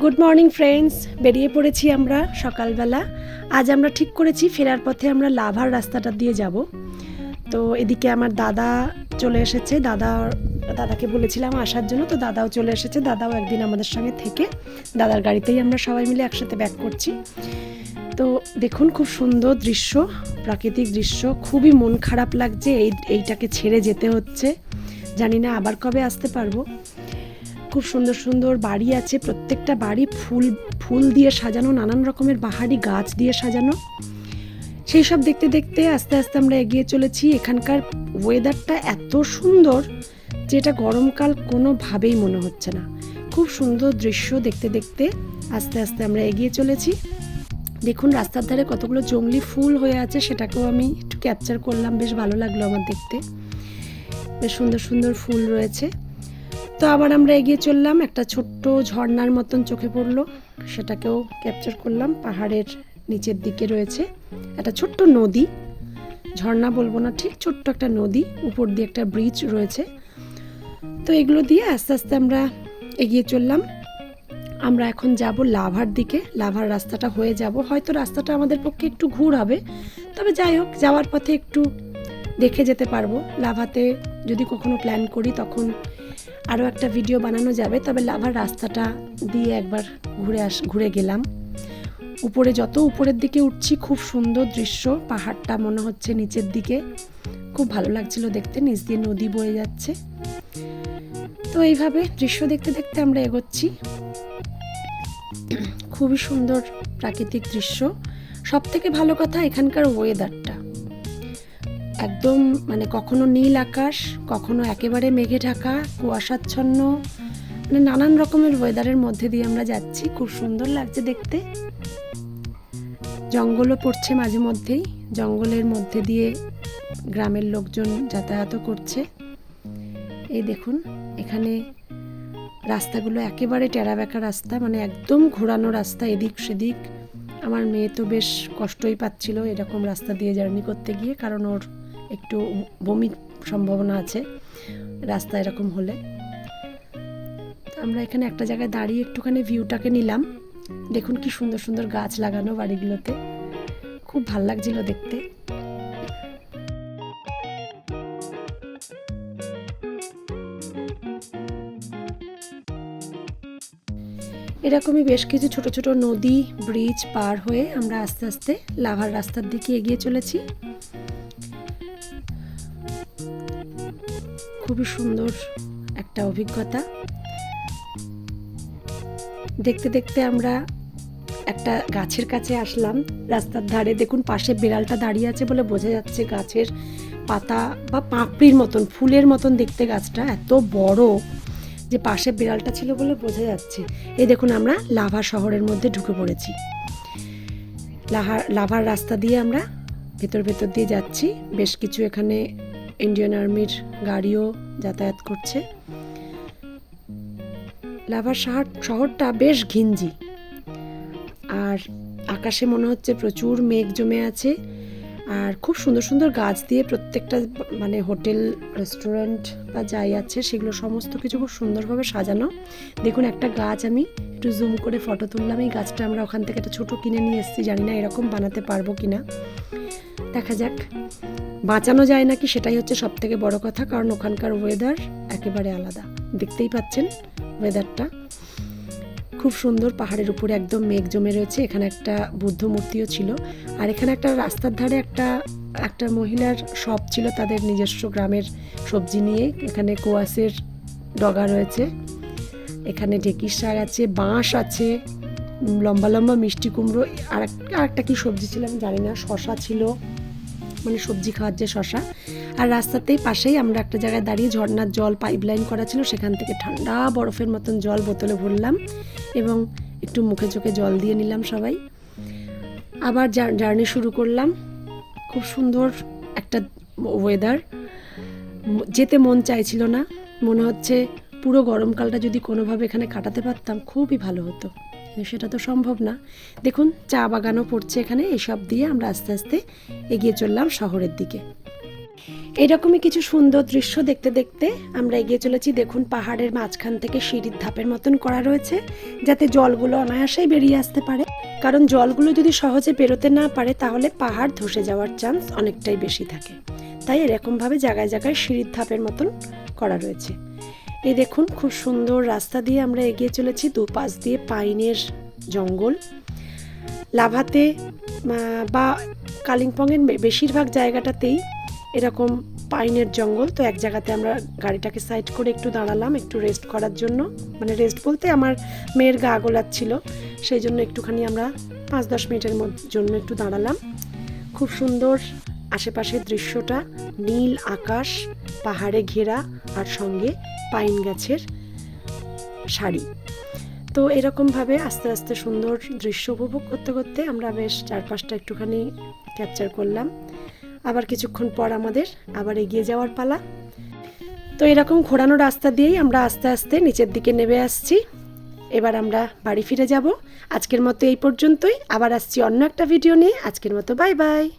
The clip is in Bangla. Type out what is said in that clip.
গুড মর্নিং ফ্রেন্ডস বেরিয়ে পড়েছি আমরা সকালবেলা। আজ আমরা ঠিক করেছি, ফেরার পথে আমরা লাভার রাস্তাটা দিয়ে যাব। তো এদিকে আমার দাদা চলে এসেছে। দাদা, দাদাকে বলেছিলাম আসার জন্য, তো দাদাও চলে এসেছে। দাদাও একদিন আমাদের সঙ্গে থেকে দাদার গাড়িতেই আমরা সবাই মিলে একসাথে ব্যাক করছি। তো দেখুন খুব সুন্দর দৃশ্য, প্রাকৃতিক দৃশ্য। খুবই মন খারাপ লাগছে, এই, এইটাকে ছেড়ে যেতে হচ্ছে। জানি না আবার কবে আসতে পারব। খুব সুন্দর সুন্দর বাড়ি আছে, প্রত্যেকটা বাড়ি ফুল ফুল দিয়ে সাজানো, নানান রকমের বাহারি গাছ দিয়ে সাজানো। সেই সব দেখতে দেখতে আস্তে আস্তে আমরা এগিয়ে চলেছি। এখানকার ওয়েদারটা এত সুন্দর যেটা গরমকাল কোনোভাবেই মনে হচ্ছে না। খুব সুন্দর দৃশ্য দেখতে দেখতে আস্তে আস্তে আমরা এগিয়ে চলেছি। দেখুন রাস্তার ধারে কতগুলো জংলি ফুল হয়ে আছে, সেটাকেও আমি একটু ক্যাপচার করলাম। বেশ ভালো লাগল আমার দেখতে। বেশ সুন্দর সুন্দর ফুল রয়েছে। তো আবার আমরা এগিয়ে চললাম। একটা ছোট্ট ঝর্নার মতন চোখে পড়ল। সেটাকেও ক্যাপচার করলাম। পাহাড়ের নিচের দিকে রয়েছে। একটা ছোট্ট নদী। ঝর্ণা বলব না, ঠিক ছোট্ট একটা নদী। উপর দিয়ে একটা ব্রিজ রয়েছে। তো এগুলো দিয়ে আস্তে আস্তে আমরা এগিয়ে চললাম। আমরা এখন যাব লাভার দিকে। লাভার রাস্তাটা হয়ে যাব। হয়তো রাস্তাটা আমাদের পক্ষে একটু ঘুর হবে। তবে যাই হোক, যাওয়ার পথে একটু দেখে যেতে পারব। লাভাতে যদি কখনো প্ল্যান করি, তখন আরও একটা ভিডিও বানানো যাবে, তবে লাভার রাস্তাটা দিয়ে একবার ঘুরে আস, ঘুরে গেলাম। উপরে যত উপরের দিকে উঠছি, খুব সুন্দর দৃশ্য, পাহাড়টা মনে হচ্ছে নিচের দিকে। খুব ভালো লাগছিল দেখতে, নিচ দিয়ে নদী বয়ে যাচ্ছে। তো এইভাবে দৃশ্য দেখতে দেখতে আমরা এগোচ্ছি। খুবই সুন্দর প্রাকৃতিক দৃশ্য। সব থেকে ভালো কথা এখানকার ওয়েদারটা একদম মানে কখনো নীল আকাশ, কখনো একেবারে মেঘে ঢাকা, কুয়াশাচ্ছন্ন মানে নানান রকমের ওয়েদারের মধ্যে দিয়ে আমরা যাচ্ছি। খুব সুন্দর লাগছে দেখতে। জঙ্গলও পড়ছে মাঝে মধ্যেই। জঙ্গলের মধ্যে দিয়ে গ্রামের লোকজন যাতায়াতও করছে। এই দেখুন, এখানে রাস্তাগুলো একেবারে টেরাবেঁকা রাস্তা মানে একদম ঘোরানো রাস্তা এদিক সেদিক। আমার মেয়ে তো বেশ কষ্টই পাচ্ছিল এরকম রাস্তা দিয়ে জার্নি করতে গিয়ে, কারণ ওর একটু বমির সম্ভাবনা আছে, রাস্তা এরকম হলে। আমরা এখানে একটা জায়গায় দাঁড়িয়ে একটুখানি ভিউটাকে নিলাম। দেখুন কি সুন্দর সুন্দর গাছ লাগানো বাড়িগুলোতে। খুব ভালো লাগছিল দেখতে। এরকমই বেশ কিছু ছোট ছোট নদী, ব্রিজ পার হয়ে আমরা আস্তে আস্তে লাভার রাস্তার দিকে এগিয়ে চলেছি। খুবই সুন্দর একটা অভিজ্ঞতা। দেখতে দেখতে আমরা একটা গাছের কাছে আসলাম। রাস্তার ধারে দেখুন পাশে বিড়ালটা দাঁড়িয়ে আছে বলে বোঝা যাচ্ছে গাছের পাতা বা পাঁপড়ির মতন, ফুলের মতন দেখতে গাছটা এত বড় যে পাশে বিড়ালটা ছিল বলে বোঝা যাচ্ছে। এই দেখুন আমরা লাভা শহরের মধ্যে ঢুকে পড়েছি। লাহার লাভার রাস্তা দিয়ে আমরা ভেতর ভেতর দিয়ে যাচ্ছি। বেশ কিছু এখানে ইন্ডিয়ান আর্মির গাড়িও যাতায়াত করছে। লাভার শহর, শহরটা বেশ ঘিঞ্জি। আর আকাশে মনে হচ্ছে প্রচুর মেঘ জমে আছে। আর খুব সুন্দর সুন্দর গাছ দিয়ে প্রত্যেকটা মানে হোটেল, রেস্টুরেন্ট বা যাই আছে, সেগুলো সমস্ত কিছু খুব সুন্দরভাবে সাজানো। দেখুন একটা গাছ, আমি একটু জুম করে ফটো তুললাম। এই গাছটা আমরা ওখান থেকে একটা ছোট কিনে নিয়ে এসেছি। জানি না এরকম বানাতে পারব কিনা। দেখা যাক। বাঁচানো যায় নাকি সেটাই হচ্ছে সব থেকে বড় কথা, কারণ ওখানকার ওয়েদার একেবারে আলাদা। দেখতেই পাচ্ছেন ওয়েদারটা খুব সুন্দর, পাহাড়ের উপরে একদম মেঘ জমে রয়েছে, এখানে একটা বুদ্ধ মূর্তিও ছিল। আর এখানে একটা রাস্তার ধারে একটা একটা মহিলার শপ ছিল তাদের নিজস্ব গ্রামের সবজি নিয়ে। এখানে কোয়াশের ডগা রয়েছে। এখানে ঢেকির শাক আছে, বাঁশ আছে, লম্বা লম্বা মিষ্টি কুমড়ো, আর একটা কি সবজি ছিল আমি জানি না শশা ছিল। মানে সবজি খাওয়ার যে শশা। আর রাস্তাতেই পাশেই আমরা একটা জায়গায় দাঁড়িয়ে ঝর্ণার জল পাইপ লাইন করা ছিল, সেখান থেকে ঠান্ডা বরফের মতন জল বোতলে ভরলাম এবং একটু মুখে চোখে জল দিয়ে নিলাম সবাই। আবার জার্নি শুরু করলাম। খুব সুন্দর একটা ওয়েদার যেতে মন চাইছিল না। মনে হচ্ছে পুরো গরমকালটা যদি কোনোভাবে এখানে কাটাতে পারতাম, খুবই ভালো হতো। সেটা তো সম্ভব না। দেখুন, চা বাগানও পড়ছে এখানে, এসব দিয়ে আমরা আস্তে আস্তে এগিয়ে চললাম শহরের দিকে। এরকমই কিছু সুন্দর দৃশ্য দেখতে দেখতে আমরা এগিয়ে চলেছি। দেখুন, পাহাড়ের মাঝখান থেকে সিঁড়ির ধাপের মতন করা রয়েছে, যাতে জলগুলো অনায়াসেই বেরিয়ে আসতে পারে। কারণ জলগুলো যদি সহজে বেরোতে না পারে, তাহলে পাহাড় ধসে যাওয়ার চান্স অনেকটাই বেশি থাকে। তাই এরকমভাবে জায়গায় জায়গায় সিঁড়ির ধাপের মতন করা রয়েছে। এই দেখুন, খুব সুন্দর রাস্তা দিয়ে আমরা এগিয়ে চলেছি, দুপাশ দিয়ে পাইনের জঙ্গল। লাভাতে বা কালিম্পংয়ের বেশিরভাগ জায়গাটাতেই এরকম পাইনের জঙ্গল। তো এক জায়গাতে আমরা গাড়িটাকে সাইড করে একটু দাঁড়ালাম, একটু রেস্ট করার জন্য। মানে রেস্ট বলতে আমার মেয়ের গা গোলাচ্ছিল সেই জন্য একটুখানি আমরা পাঁচ দশ মিনিটের জন্য একটু দাঁড়ালাম। খুব সুন্দর আশেপাশের দৃশ্যটা নীল আকাশ, পাহাড়ে ঘেরা আর সঙ্গে পাইন গাছের শাড়ি। তো এরকমভাবে আস্তে আস্তে সুন্দর দৃশ্য উপভোগ করতে করতে আমরা বেশ চারপাশটা একটুখানি ক্যাপচার করলাম। আবার কিছুক্ষণ পর আমাদের আবার এগিয়ে যাওয়ার পালা। তো এরকম ঘোরানো রাস্তা দিয়েই আমরা আস্তে আস্তে নিচের দিকে নেমে আসছি। এবার আমরা বাড়ি ফিরে যাব। আজকের মতো এই পর্যন্তই। আবার আসছি অন্য একটা ভিডিও নিয়ে। আজকের মতো বাই বাই